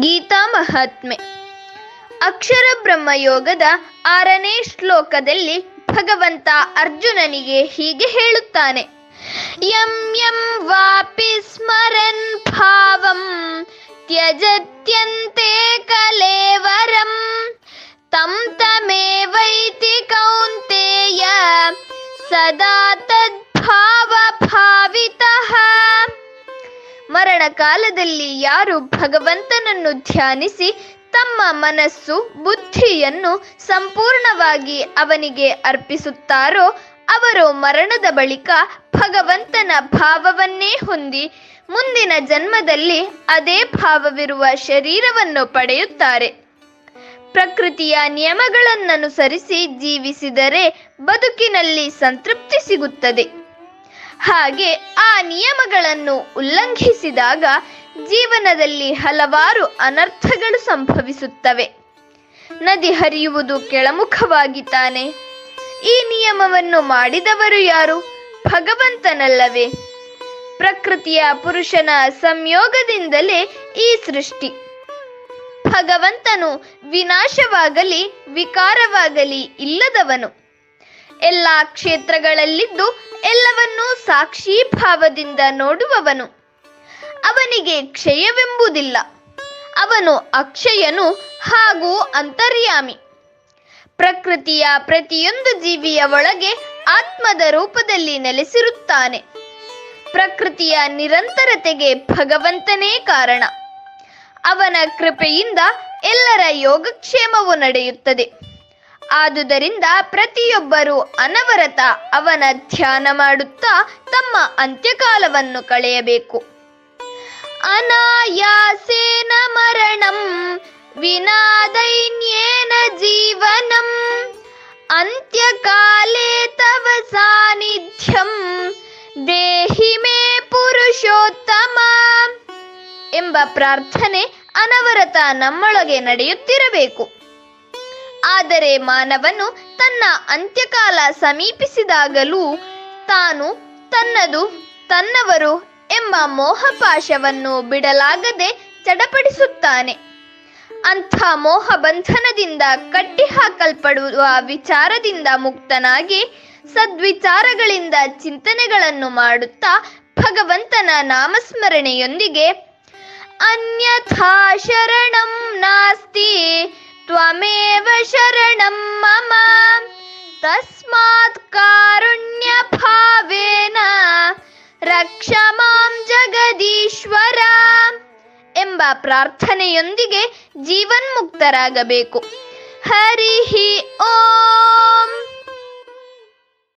ಗೀತಾ ಮಹಾತ್ಮೆ. ಅಕ್ಷರ ಬ್ರಹ್ಮಯೋಗದ ಆರನೇ ಶ್ಲೋಕದಲ್ಲಿ ಭಗವಂತ ಅರ್ಜುನನಿಗೆ ಹೀಗೆ ಹೇಳುತ್ತಾನೆ. ಯಂ ಯಂ ವಾಪಿ ಸ್ಮರನ್ ಭಾವಂ, ತ್ಯಜತ್ಯಂತೆ ಕಲೇವರಂ, ತಂ ತಮೇವೈತಿ ಕೌಂತೆಯ, ಸದಾ ತದ್ಭಾವ ಮರಣ ಕಾಲದಲ್ಲಿ ಯಾರು ಭಗವಂತನನ್ನು ಧ್ಯಾನಿಸಿ ತಮ್ಮ ಮನಸ್ಸು, ಬುದ್ಧಿಯನ್ನು ಸಂಪೂರ್ಣವಾಗಿ ಅವನಿಗೆ ಅರ್ಪಿಸುತ್ತಾರೋ, ಅವರು ಮರಣದ ಬಳಿಕ ಭಗವಂತನ ಭಾವವನ್ನೇ ಹೊಂದಿ ಮುಂದಿನ ಜನ್ಮದಲ್ಲಿ ಅದೇ ಭಾವವಿರುವ ಶರೀರವನ್ನು ಪಡೆಯುತ್ತಾರೆ. ಪ್ರಕೃತಿಯ ನಿಯಮಗಳನ್ನನುಸರಿಸಿ ಜೀವಿಸಿದರೆ ಬದುಕಿನಲ್ಲಿ ಸಂತೃಪ್ತಿ ಸಿಗುತ್ತದೆ. ಹಾಗೆ ಆ ನಿಯಮಗಳನ್ನು ಉಲ್ಲಂಘಿಸಿದಾಗ ಜೀವನದಲ್ಲಿ ಹಲವಾರು ಅನರ್ಥಗಳು ಸಂಭವಿಸುತ್ತವೆ. ನದಿ ಹರಿಯುವುದು ಕೆಳಮುಖವಾಗಿ ತಾನೆ. ಈ ನಿಯಮವನ್ನು ಮಾಡಿದವರು ಯಾರು? ಭಗವಂತನಲ್ಲವೇ. ಪ್ರಕೃತಿಯ ಪುರುಷನ ಸಂಯೋಗದಿಂದಲೇ ಈ ಸೃಷ್ಟಿ. ಭಗವಂತನು ವಿನಾಶವಾಗಲಿ, ವಿಕಾರವಾಗಲಿ ಇಲ್ಲದವನು. ಎಲ್ಲ ಕ್ಷೇತ್ರಗಳಲ್ಲಿದ್ದು ಎಲ್ಲವನ್ನೂ ಸಾಕ್ಷಿ ಭಾವದಿಂದ ನೋಡುವವನು. ಅವನಿಗೆ ಕ್ಷಯವೆಂಬುದಿಲ್ಲ. ಅವನು ಅಕ್ಷಯನು ಹಾಗೂ ಅಂತರ್ಯಾಮಿ. ಪ್ರಕೃತಿಯ ಪ್ರತಿಯೊಂದು ಜೀವಿಯ ಒಳಗೆ ಆತ್ಮದ ರೂಪದಲ್ಲಿ ನೆಲೆಸಿರುತ್ತಾನೆ. ಪ್ರಕೃತಿಯ ನಿರಂತರತೆಗೆ ಭಗವಂತನೇ ಕಾರಣ. ಅವನ ಕೃಪೆಯಿಂದ ಎಲ್ಲರ ಯೋಗಕ್ಷೇಮವು ನಡೆಯುತ್ತದೆ. ಆದುದರಿಂದ ಪ್ರತಿಯೊಬ್ಬರೂ ಅನವರತ ಅವನ ಧ್ಯಾನ ಮಾಡುತ್ತಾ ತಮ್ಮ ಅಂತ್ಯಕಾಲವನ್ನು ಕಳೆಯಬೇಕು. ಅನಾಯಾಸೇನ ಮರಣಂ, ವಿನಾದೈನ್ಯೇನ ಜೀವನಂ, ಅಂತ್ಯಕಾಲೇ ತವ ಸಾನ್ನಿಧ್ಯಂ, ದೇಹಿ ಮೇ ಪುರುಷೋತ್ತಮ ಎಂಬ ಪ್ರಾರ್ಥನೆ ಅನವರತ ನಮ್ಮೊಳಗೆ ನಡೆಯುತ್ತಿರಬೇಕು. ಆದರೆ ಮಾನವನು ತನ್ನ ಅಂತ್ಯಕಾಲ ಸಮೀಪಿಸಿದಾಗಲೂ ತಾನು ತನ್ನದು ತನ್ನವರು ಎಂಬ ಮೋಹಪಾಶವನ್ನು ಬಿಡಲಾಗದೆ ಚಡಪಡಿಸುತ್ತಾನೆ. ಅಂಥ ಮೋಹ ಬಂಧನದಿಂದ ಕಟ್ಟಿಹಾಕಲ್ಪಡುವ ವಿಚಾರದಿಂದ ಮುಕ್ತನಾಗಿ ಸದ್ವಿಚಾರಗಳಿಂದ ಚಿಂತನೆಗಳನ್ನು ಮಾಡುತ್ತಾ ಭಗವಂತನ ನಾಮಸ್ಮರಣೆಯೊಂದಿಗೆ, ಅನ್ಯಥಾ ಶರಣಂ ನಾಸ್ತಿ ಶರಣಂ ಮಮ ತಸ್ಮಾತ್ ಕಾರುಣ್ಯ ಭಾವೇನ ರಕ್ಷ ಮಾಂ ಜಗದೀಶ್ವರ ಎಂಬ ಪ್ರಾರ್ಥನೆಯೊಂದಿಗೆ ಜೀವನ್ಮುಕ್ತರಾಗಬೇಕು। ಹರಿ ಓಂ।